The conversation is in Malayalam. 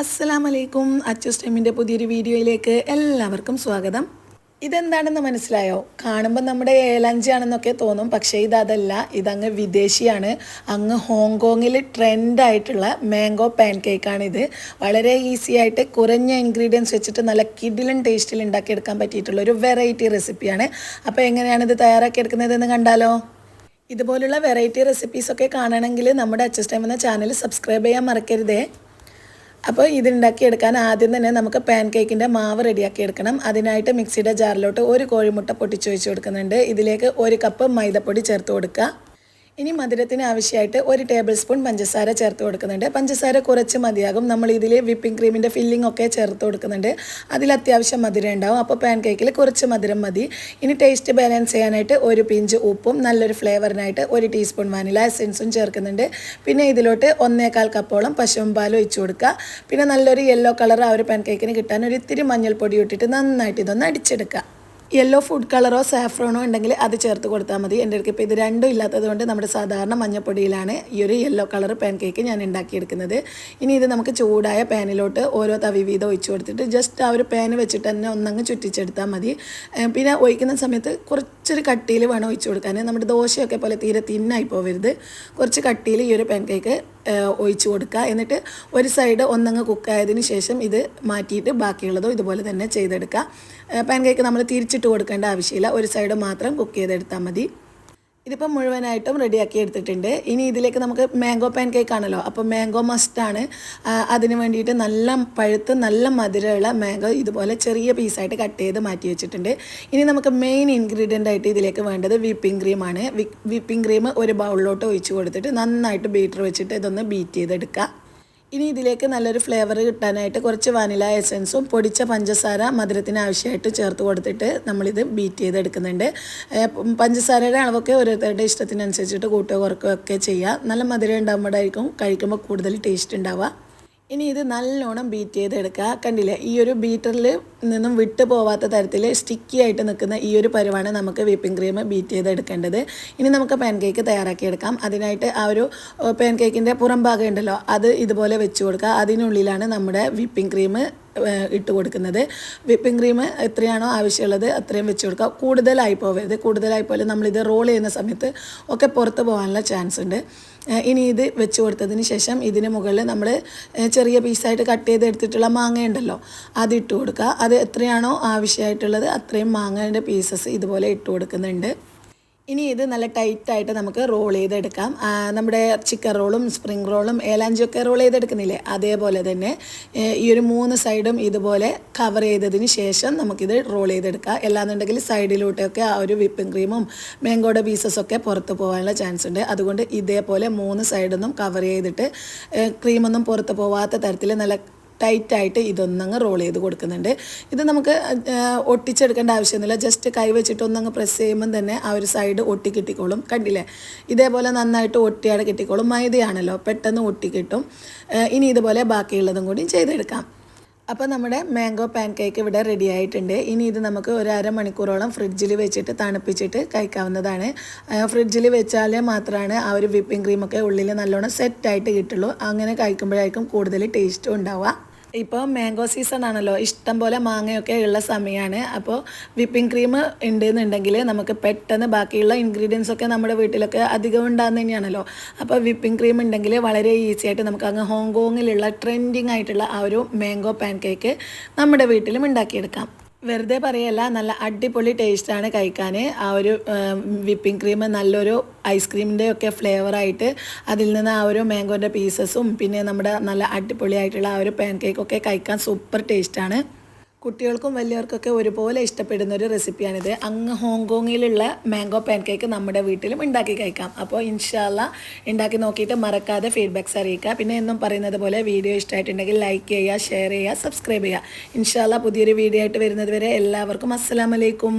അസ്സലാമലൈക്കും. അച്ചൂസ് ടൈമിന്റെ പുതിയൊരു വീഡിയോയിലേക്ക് എല്ലാവർക്കും സ്വാഗതം. ഇതെന്താണെന്ന് മനസ്സിലായോ? കാണുമ്പോൾ നമ്മുടെ ഏലഞ്ചാണെന്നൊക്കെ തോന്നും പക്ഷേ ഇതല്ല. ഇതങ്ങ് വിദേശിയാണ്. അങ്ങ് ഹോങ്കോങ്ങിൽ ട്രെൻഡായിട്ടുള്ള മാംഗോ പാൻ കേക്കാണിത് വളരെ ഈസി ആയിട്ട് കുറഞ്ഞ ഇൻഗ്രീഡിയൻസ് വെച്ചിട്ട് നല്ല കിഡിലും ടേസ്റ്റിൽ ഉണ്ടാക്കിയെടുക്കാൻ പറ്റിയിട്ടുള്ള ഒരു വെറൈറ്റി റെസിപ്പിയാണ്. അപ്പോൾ എങ്ങനെയാണ് ഇത് തയ്യാറാക്കി എടുക്കുന്നതെന്ന് കണ്ടാലോ? ഇതുപോലുള്ള വെറൈറ്റി റെസിപ്പീസൊക്കെ കാണണമെങ്കിൽ നമ്മുടെ അച്ചസ് ടൈം എന്ന ചാനൽ സബ്സ്ക്രൈബ് ചെയ്യാൻ മറക്കരുതേ. അപ്പോൾ ഇതുണ്ടാക്കിയെടുക്കാൻ ആദ്യം തന്നെ നമുക്ക് പാൻ കേക്കിന്റെ മാവ് റെഡിയാക്കി എടുക്കണം. അതിനായിട്ട് മിക്സിയുടെ ജാറിലോട്ട് ഒരു കോഴിമുട്ട പൊട്ടിച്ചൊഴിച്ച് കൊടുക്കുന്നുണ്ട്. ഇതിലേക്ക് ഒരു കപ്പ് മൈദപ്പൊടി ചേർത്ത് കൊടുക്കുക. ഇനി മധുരത്തിന് ആവശ്യമായിട്ട് ഒരു ടേബിൾ സ്പൂൺ പഞ്ചസാര ചേർത്ത് കൊടുക്കുന്നുണ്ട്. പഞ്ചസാര കുറച്ച് മതിയാകും. നമ്മൾ ഇതിൽ വിപ്പിംഗ് ക്രീമിന്റെ ഫില്ലിംഗ് ഒക്കെ ചേർത്ത് കൊടുക്കുന്നുണ്ട്. അതിൽ അത്യാവശ്യം മധുരം ഉണ്ടാവും. അപ്പോൾ പാൻ കേക്കിൽ കുറച്ച് മധുരം മതി. ഇനി ടേസ്റ്റ് ബാലൻസ് ചെയ്യാനായിട്ട് ഒരു പിഞ്ച് ഉപ്പും നല്ലൊരു ഫ്ലേവറിനായിട്ട് ഒരു ടീസ്പൂൺ വാനില എസെൻസും ചേർക്കുന്നുണ്ട്. പിന്നെ ഇതിലോട്ട് ഒന്നേകാൽ കപ്പോളം പശുവും പാലും ഒഴിച്ചു കൊടുക്കുക. പിന്നെ നല്ലൊരു യെല്ലോ കളർ ആ ഒരു പാൻ കേക്കിന് കിട്ടാൻ ഒരു ഇത്തിരി മഞ്ഞൾപ്പൊടി ഇട്ടിട്ട് നന്നായിട്ട് ഇതൊന്ന് അടിച്ചെടുക്കുക. യെല്ലോ ഫുഡ് കളറോ സാഫ്രോണോ ഉണ്ടെങ്കിൽ അത് ചേർത്ത് കൊടുത്താൽ മതി. എന്റെ അടുത്ത് ഇപ്പോൾ ഇത് രണ്ടും ഇല്ലാത്തത് കൊണ്ട് നമ്മുടെ സാധാരണ മഞ്ഞപ്പൊടിയിലാണ് ഈ ഒരു യെല്ലോ കളർ പാൻ കേക്ക് ഞാൻ ഉണ്ടാക്കിയെടുക്കുന്നത്. ഇനി ഇത് നമുക്ക് ചൂടായ പാനിലോട്ട് ഓരോ തവി വീതം ഒഴിച്ചു കൊടുത്തിട്ട് ജസ്റ്റ് ആ ഒരു പാന് വെച്ചിട്ട് തന്നെ ഒന്നങ്ങ് ചുറ്റിച്ചെടുത്താൽ മതി. പിന്നെ ഒഴിക്കുന്ന സമയത്ത് കുറച്ചൊരു കട്ടിയിൽ വേണം ഒഴിച്ചു കൊടുക്കാൻ. നമ്മുടെ ദോശയൊക്കെ പോലെ തീരെ തിന്നായി പോവരുത്. കുറച്ച് കട്ടിയിൽ ഈ ഒരു പാൻ കേക്ക് ഒഴിച്ചു കൊടുക്കുക. എന്നിട്ട് ഒരു സൈഡ് ഒന്നങ്ങ് കുക്കായതിന് ശേഷം ഇത് മാറ്റിയിട്ട് ബാക്കിയുള്ളതും ഇതുപോലെ തന്നെ ചെയ്തെടുക്കുക. പാൻ കേക്ക് നമ്മൾ തിരിച്ചിട്ട് കൊടുക്കേണ്ട ആവശ്യമില്ല. ഒരു സൈഡ് മാത്രം കുക്ക് ചെയ്തെടുത്താൽ മതി. ഇതിപ്പം മുഴുവനായിട്ടും റെഡിയാക്കി എടുത്തിട്ടുണ്ട്. ഇനി ഇതിലേക്ക് നമുക്ക് മാംഗോ പാൻ കേക്ക് ആണല്ലോ. അപ്പോൾ മാംഗോ മസ്റ്റാണ് അതിന് വേണ്ടിയിട്ട് നല്ല പഴുത്ത് നല്ല മധുരമുള്ള മാംഗോ ഇതുപോലെ ചെറിയ പീസായിട്ട് കട്ട് ചെയ്ത് മാറ്റി വെച്ചിട്ടുണ്ട്. ഇനി നമുക്ക് മെയിൻ ഇൻഗ്രീഡിയന്റ് ആയിട്ട് ഇതിലേക്ക് വേണ്ടത് വിപ്പിംഗ് ക്രീമാണ് വിപ്പിംഗ് ക്രീം ഒരു ബൗളിലോട്ട് ഒഴിച്ച് കൊടുത്തിട്ട് നന്നായിട്ട് ബീറ്റർ വെച്ചിട്ട് ഇതൊന്ന് ബീറ്റ് ചെയ്തെടുക്കുക ഇനി ഇതിലേക്ക് നല്ലൊരു ഫ്ലേവർ കിട്ടാനായിട്ട് കുറച്ച് വാനില എസൻസും പൊടിച്ച പഞ്ചസാര മധുരത്തിന് ആവശ്യമായിട്ട് ചേർത്ത് കൊടുത്തിട്ട് നമ്മളിത് ബീറ്റ് ചെയ്തെടുക്കുന്നുണ്ട്. പഞ്ചസാരയുടെ അളവൊക്കെ ഓരോരുത്തരുടെ ഇഷ്ടത്തിനനുസരിച്ചിട്ട് കൂട്ടുക കുറക്കുകയൊക്കെ ചെയ്യുക നല്ല മധുരം ഉണ്ടാകുമ്പോഴായിരിക്കും കഴിക്കുമ്പോൾ കൂടുതൽ ടേസ്റ്റ് ഉണ്ടാവുക. ഇനി ഇത് നല്ലോണം ബീറ്റ് ചെയ്തെടുക്കുക. കണ്ടില്ലേ ഈ ഒരു ബീറ്ററിൽ നിന്നും വിട്ടു പോവാത്ത തരത്തിൽ സ്റ്റിക്കി ആയിട്ട് നിൽക്കുന്ന ഈ ഒരു പരുവാണ് നമുക്ക് വിപ്പിംഗ് ക്രീം ബീറ്റ് ചെയ്തെടുക്കേണ്ടത്. ഇനി നമുക്ക് പാൻ കേക്ക് തയ്യാറാക്കിയെടുക്കാം. അതിനായിട്ട് ആ ഒരു പാൻ കേക്കിന്റെ ഉണ്ടല്ലോ അത് ഇതുപോലെ വെച്ച് കൊടുക്കുക. അതിനുള്ളിലാണ് നമ്മുടെ വിപ്പിംഗ് ക്രീം ഇട്ട് കൊടുക്കുന്നത്. വിപ്പിംഗ് ക്രീം എത്രയാണോ ആവശ്യമുള്ളത് അത്രയും വെച്ച് കൊടുക്കുക കൂടുതലായി പോവരുത്. കൂടുതലായി പോലെ നമ്മളിത് റോൾ ചെയ്യുന്ന സമയത്ത് ഒക്കെ പുറത്ത് പോകാനുള്ള ചാൻസ് ഉണ്ട്. ഇനി ഇത് വെച്ച് കൊടുത്തതിന് ശേഷം ഇതിന് മുകളിൽ നമ്മൾ ചെറിയ പീസായിട്ട് കട്ട് ചെയ്ത് എടുത്തിട്ടുള്ള മാങ്ങ ഉണ്ടല്ലോ അത് ഇട്ട് കൊടുക്കുക. അത് എത്രയാണോ ആവശ്യമായിട്ടുള്ളത് അത്രയും മാങ്ങയുടെ പീസസ് ഇതുപോലെ ഇട്ട് കൊടുക്കുന്നുണ്ട്. ഇനി ഇത് നല്ല ടൈറ്റായിട്ട് നമുക്ക് റോൾ ചെയ്തെടുക്കാം. നമ്മുടെ ചിക്കൻ റോളും സ്പ്രിംഗ് റോളും ഏലാഞ്ചൊക്കെ റോൾ ചെയ്തെടുക്കുന്നില്ലേ? അതേപോലെ തന്നെ ഈ ഒരു മൂന്ന് സൈഡും ഇതുപോലെ കവർ ചെയ്തതിന് ശേഷം നമുക്കിത് റോൾ ചെയ്തെടുക്കാം. അല്ലാന്നുണ്ടെങ്കിൽ സൈഡിലോട്ടൊക്കെ ആ ഒരു വിപ്പിംഗ് ക്രീമും മാങ്കോയുടെ പീസസൊക്കെ പുറത്ത് പോകാനുള്ള ചാൻസ് ഉണ്ട്. അതുകൊണ്ട് ഇതേപോലെ മൂന്ന് സൈഡൊന്നും കവർ ചെയ്തിട്ട് ക്രീമൊന്നും പുറത്ത് പോവാത്ത തരത്തിൽ നല്ല ടൈറ്റായിട്ട് ഇതൊന്നങ്ങ് റോൾ ചെയ്ത് കൊടുക്കുന്നുണ്ട്. ഇത് നമുക്ക് ഒട്ടിച്ചെടുക്കേണ്ട ആവശ്യമൊന്നുമില്ല. ജസ്റ്റ് കൈ വെച്ചിട്ട് ഒന്നങ്ങ് പ്രസ് ചെയ്യുമ്പം തന്നെ ആ ഒരു സൈഡ് ഒട്ടി കിട്ടിക്കോളും. കണ്ടില്ലേ? ഇതേപോലെ നന്നായിട്ട് ഒട്ടിയാടെ കിട്ടിക്കോളും. മൈദയാണല്ലോ പെട്ടെന്ന് ഒട്ടി കിട്ടും. ഇനി ഇതുപോലെ ബാക്കിയുള്ളതും കൂടി ചെയ്തെടുക്കാം. അപ്പോൾ നമ്മുടെ മാംഗോ പാൻ കേക്ക് ഇവിടെ റെഡി ആയിട്ടുണ്ട്. ഇനി ഇത് നമുക്ക് ഒരു അരമണിക്കൂറോളം ഫ്രിഡ്ജിൽ വെച്ചിട്ട് തണുപ്പിച്ചിട്ട് കഴിക്കാവുന്നതാണ്. ഫ്രിഡ്ജിൽ വെച്ചാൽ മാത്രമാണ് ആ ഒരു വിപ്പിംഗ് ക്രീമൊക്കെ ഉള്ളിൽ നല്ലോണം സെറ്റായിട്ട് കിട്ടുള്ളൂ. അങ്ങനെ കഴിക്കുമ്പോഴായിരിക്കും കൂടുതൽ ടേസ്റ്റും ഉണ്ടാവുക. ഇപ്പോൾ മാംഗോ സീസൺ ആണല്ലോ. ഇഷ്ടം പോലെ മാങ്ങയൊക്കെ ഉള്ള സമയമാണ് അപ്പോൾ വിപ്പിംഗ് ക്രീം ഉണ്ടെന്നുണ്ടെങ്കിൽ നമുക്ക് പെട്ടെന്ന് ബാക്കിയുള്ള ഇൻഗ്രീഡിയൻസ് ഒക്കെ നമ്മുടെ വീട്ടിലൊക്കെ അധികം ഉണ്ടാകുന്ന തന്നെയാണല്ലോ. അപ്പോൾ വിപ്പിംഗ് ക്രീം ഉണ്ടെങ്കിൽ വളരെ ഈസി ആയിട്ട് നമുക്ക് അങ്ങ് ഹോങ്കോങ്ങിലുള്ള ട്രെൻഡിങ് ആയിട്ടുള്ള ആ ഒരു മാംഗോ പാൻ കേക്ക് നമ്മുടെ വീട്ടിലും ഉണ്ടാക്കിയെടുക്കാം. വെറുതെ പറയല്ല നല്ല അടിപൊളി ടേസ്റ്റാണ് കഴിക്കാൻ ആ ഒരു വിപ്പിംഗ് ക്രീം നല്ലൊരു ഐസ്ക്രീമിന്റെ ഒക്കെ ഫ്ലേവറായിട്ട് അതിൽ നിന്ന് ആ ഒരു മാംഗോന്റെ പീസസും പിന്നെ നമ്മുടെ നല്ല അടിപൊളിയായിട്ടുള്ള ആ ഒരു പാൻ കേക്കൊക്കെ കഴിക്കാൻ സൂപ്പർ ടേസ്റ്റാണ് കുട്ടികൾക്കും വലിയവർക്കൊക്കെ ഒരുപോലെ ഇഷ്ടപ്പെടുന്ന ഒരു റെസിപ്പിയാണിത്. അങ്ങ് ഹോങ്കോങ്ങിലുള്ള മാംഗോ പാൻ കേക്ക് നമ്മുടെ വീട്ടിലും ഉണ്ടാക്കി കഴിക്കാം. അപ്പോൾ ഇൻഷാല്ല ഉണ്ടാക്കി നോക്കിയിട്ട് മറക്കാതെ ഫീഡ്ബാക്ക്സ് അറിയിക്കുക. പിന്നെ എന്നും പറയുന്നത് പോലെ വീഡിയോ ഇഷ്ടമായിട്ടുണ്ടെങ്കിൽ ലൈക്ക് ചെയ്യുക ഷെയർ ചെയ്യുക സബ്സ്ക്രൈബ് ചെയ്യുക. ഇൻഷാല്ല പുതിയൊരു വീഡിയോ ആയിട്ട് വരുന്നത് വരെ എല്ലാവർക്കും അസ്സലാമലൈക്കും